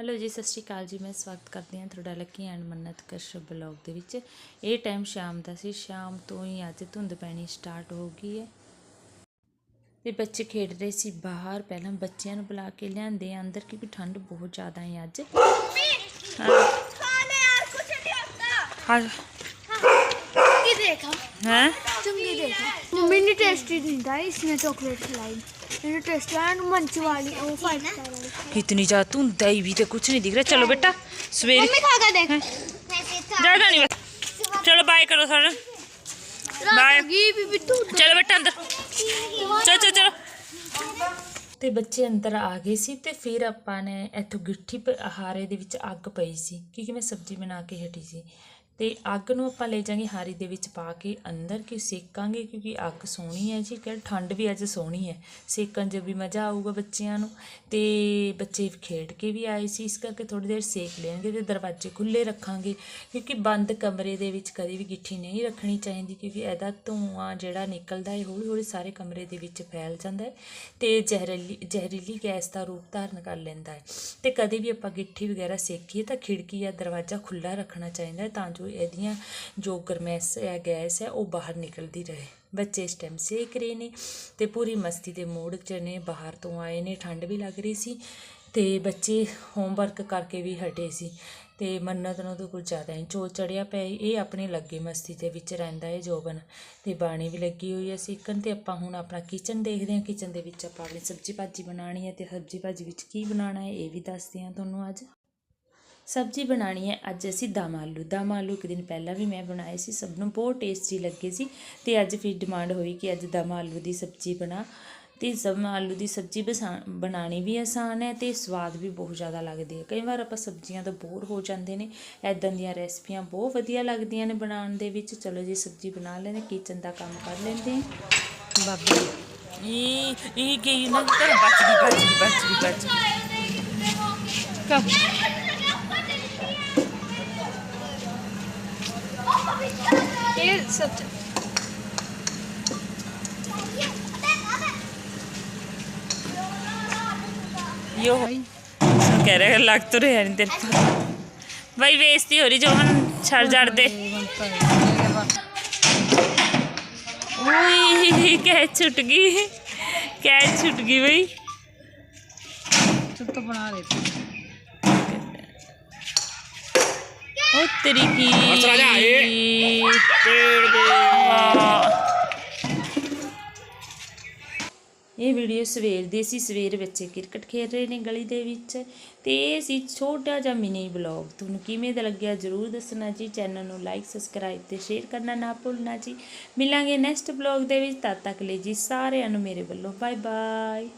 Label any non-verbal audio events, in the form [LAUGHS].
Hello ਜੀ ਸਤਿ ਸ਼੍ਰੀ ਅਕਾਲ ਜੀ। ਮੈਂ ਸਵਾਗਤ ਕਰਦੀ ਹਾਂ ਤੁਹਾਡਾ ਲੱਕੀ ਐਂਡ ਮੰਨਤ ਕਸ਼ਪ ਬਲੌਗ ਦੇ ਵਿੱਚ। ਇਹ ਟਾਈਮ ਸ਼ਾਮ ਦਾ ਸੀ। ਸ਼ਾਮ ਤੋਂ ਹੀ ਅੱਜ ਧੁੰਦ ਪੈਣੀ ਸਟਾਰਟ ਹੋ ਗਈ ਹੈ। ਤੇ ਬੱਚੇ ਖੇਡ ਰਹੇ ਸੀ ਬਾਹਰ। ਪਹਿਲਾਂ ਬੱਚਿਆਂ ਨੂੰ ਬੁਲਾ ਕੇ ਲਿਆਂਦੇ ਅੰਦਰ ਕਿਉਂਕਿ ਠੰਡ ਬਹੁਤ ਜ਼ਿਆਦਾ ਹੈ ਅੱਜ। ਹਾਂ। ਹਾਂ। ਕੀ ਦੇਖਾਂ? ਹੈ? चुंगी देखा मम्मी ने टेस्टी नहीं था इसने चॉकलेट खिलाई मैंने टेस्ट एंड मंच वाली वो फाइव स्टार वाली कितनी ज्यादा धुंध आई भी तो कुछ नहीं दिख रहा चलो बेटा सवेरे मम्मी खा कर देख ज्यादा नहीं बस चलो बाय करो सारा बाय ये भी बिट्टू ਚਲੋ ਬੇਟਾ ਅੰਦਰ ਚਲੋ ਚਲੋ ਚਲੋ ਤੇ ਬੱਚੇ ਅੰਦਰ ਆ ਗਏ ਸੀ ਤੇ ਫਿਰ ਆਪਾਂ ਨੇ ਇੱਥੋਂ ਗਿੱਠੀ ਪ- ਹਾਰੇ ਦੇ ਵਿੱਚ ਅੱਗ ਪਈ ਸੀ ਕਿਉਂਕਿ ਮੈਂ ਸਬਜ਼ੀ ਬਣਾ ਕੇ ਹਟੀ ਸੀ ਤੇ ਅੱਗ ਨੂੰ ਆਪਾਂ ਲੈ ਜਾਾਂਗੇ ਹਾਰੀ ਦੇ ਵਿੱਚ ਪਾ ਕੇ, ਅੰਦਰ ਕਿ ਸੇਕਾਂਗੇ ਕਿਉਂਕਿ ਅੱਗ ਸੋਹਣੀ ਹੈ ਜੀ ਕਿ ਠੰਡ ਵੀ ਅੱਜ ਸੋਹਣੀ ਹੈ। ਸੇਕਣ 'ਚ ਵੀ ਮਜ਼ਾ ਆਊਗਾ ਬੱਚਿਆਂ ਨੂੰ ਤੇ ਬੱਚੇ ਖੇਡ ਕੇ ਵੀ ਆਏ ਸੀ, ਇਸ ਕਰਕੇ ਥੋੜੀ ਦੇਰ ਸੇਕ ਲੈਣਗੇ ਤੇ ਦਰਵਾਜ਼ੇ ਖੁੱਲੇ ਰੱਖਾਂਗੇ ਕਿਉਂਕਿ ਬੰਦ ਕਮਰੇ ਦੇ ਵਿੱਚ ਕਦੇ ਵੀ ਗਿੱਠੀ ਨਹੀਂ ਰੱਖਣੀ ਚਾਹੀਦੀ ਕਿਉਂਕਿ ਇਹਦਾ ਧੂਆਂ ਜਿਹੜਾ ਨਿਕਲਦਾ ਹੈ ਹੌਲੀ ਹੌਲੀ ਸਾਰੇ ਕਮਰੇ ਦੇ ਵਿੱਚ ਫੈਲ ਜਾਂਦਾ ਹੈ ਤੇ ਜ਼ਹਿਰੀਲੀ ਜ਼ਹਿਰੀਲੀ ਗੈਸ ਦਾ ਰੂਪ ਧਾਰਨ ਕਰ ਲੈਂਦਾ ਹੈ। ਤੇ ਕਦੇ ਵੀ ਆਪਾਂ ਗਿੱਠੀ ਵਗੈਰਾ ਸੇਕੀਏ ਤਾਂ ਖਿੜਕੀ ਜਾਂ ਦਰਵਾਜ਼ਾ ਖੁੱਲਾ ਰੱਖਣਾ ਚਾਹੀਦਾ ਹੈ ਤਾਂ ਜੋ ਇਹਦੀਆਂ ਜੋ ਗਰਮੈਸ਼ ਹੈ, ਗੈਸ ਹੈ, ਉਹ ਬਾਹਰ ਨਿਕਲਦੀ ਰਹੇ। ਬੱਚੇ ਇਸ ਟਾਈਮ ਸੇਕ ਰਹੇ ਨੇ ਤੇ ਪੂਰੀ ਮਸਤੀ ਦੇ ਮੂਡ 'ਚ ਨੇ, ਬਾਹਰ ਤੋਂ ਆਏ ਨੇ, ਠੰਡ ਵੀ ਲੱਗ ਰਹੀ ਸੀ ਤੇ ਬੱਚੇ ਹੋਮਵਰਕ ਕਰਕੇ ਵੀ ਹਟੇ ਸੀ ਤੇ ਮੰਨਤ ਨੂੰ ਤਾਂ ਕੁਝ ਜ਼ਿਆਦਾ ਹੀ ਚੋ ਚੜਿਆ ਪਿਆ ਇਹ ਆਪਣੇ ਲੱਗੇ ਮਸਤੀ ਦੇ ਵਿੱਚ ਰਹਿੰਦਾ ਹੈ ਜੋਬਨ ਤੇ ਬਾਣੀ ਵੀ ਲੱਗੀ ਹੋਈ ਹੈ ਸਿੱਕਣ ਤੇ। ਆਪਾਂ ਹੁਣ ਆਪਣਾ ਕਿਚਨ ਦੇਖਦੇ ਹਾਂ। ਕਿਚਨ ਦੇ ਵਿੱਚ ਆਪਾਂ ਆਪਣੀ ਸਬਜ਼ੀ ਭਾਜੀ ਬਣਾਉਣੀ ਹੈ ਤੇ ਸਬਜ਼ੀ ਭਾਜੀ ਵਿੱਚ ਕੀ ਬਣਾਉਣਾ ਹੈ, ਇਹ ਵੀ ਦੱਸਦੇ ਹਾਂ ਤੁਹਾਨੂੰ ਅੱਜ। ਸਬਜ਼ੀ ਬਣਾਣੀ ਹੈ ਅੱਜ ਅਸੀਂ ਦਮ ਆਲੂ। ਦਮ ਆਲੂ ਇੱਕ ਦਿਨ ਪਹਿਲਾਂ ਵੀ ਮੈਂ ਬਣਾਏ ਸੀ ਸਭ ਨੂੰ ਬਹੁਤ ਟੇਸਟੀ ਲੱਗੇ ਸੀ ਤੇ ਅੱਜ ਫਿਰ ਡਿਮਾਂਡ ਹੋਈ ਕਿ ਅੱਜ ਦਮ ਆਲੂ ਦੀ ਸਬਜ਼ੀ ਬਣਾ। ਤੇ ਦਮ ਆਲੂ ਦੀ ਸਬਜ਼ੀ ਬਸਾ- ਬਣਾਉਣੀ ਵੀ ਆਸਾਨ ਹੈ ਤੇ ਸਵਾਦ ਵੀ ਬਹੁਤ ਜ਼ਿਆਦਾ ਲੱਗਦੀ ਹੈ ਕਈ ਵਾਰ ਆਪਾਂ ਸਬਜ਼ੀਆਂ ਤੋਂ ਬੋਰ ਹੋ ਜਾਂਦੇ ਨੇ ਐਦਾਂ ਦੀਆਂ ਰੈਸਪੀਆਂ ਬਹੁਤ ਵਧੀਆ ਲੱਗਦੀਆਂ ਨੇ ਬਣਾਉਣ ਦੇ ਵਿੱਚ। ਚਲੋ ਜੀ ਸਬਜ਼ੀ ਬਣਾ ਲੈਂਦੇ ਕਿਚਨ ਦਾ ਕੰਮ ਕਰ ਲੈਂਦੇ ਹਾਂ। ਬਾਬੇ ਇਹ ਇਹ ਗਈ ਨਾ ਘਰ ਬਚ ਗਈ ਬਚ ਗਈ ਬਚ ਗਈ ਬਚ ਗਈ। ये सब यो कह रहे लग तो रहे नहीं तेरे पर भाई बेइज्जती हो रही जो मन छड़ जड़ दे। [LAUGHS] कैच छुट गई। कैच छुट गई भाई। तो बना देते Putri ki. Masalahnya air. ਇਹ ਵੀਡੀਓ ਸਵੇਰ ਦੇ ਸੀ ਸਵੇਰ ਬੱਚੇ ਕ੍ਰਿਕਟ ਖੇਡ ਰਹੇ ਨੇ ਗਲੀ ਦੇ ਵਿੱਚ। ਤੇ ਇਹ ਸੀ ਛੋਟਾ ਜਿਹਾ ਮਿਨੀ ਬਲੌਗ ਤੁਹਾਨੂੰ ਕਿਵੇਂ ਦਾ ਲੱਗਿਆ ਜਰੂਰ ਦੱਸਣਾ ਜੀ। ਚੈਨਲ ਨੂੰ ਲਾਈਕ ਸਬਸਕ੍ਰਾਈਬ ਤੇ ਸ਼ੇਅਰ ਕਰਨਾ ਨਾ ਭੁੱਲਣਾ ਜੀ। ਮਿਲਾਂਗੇ ਨੈਕਸਟ ਬਲੌਗ ਦੇ ਵਿੱਚ। ਤਦ ਤੱਕ ਲਈ ਜੀ ਸਾਰਿਆਂ ਨੂੰ ਮੇਰੇ ਵੱਲੋਂ ਬਾਏ ਬਾਏ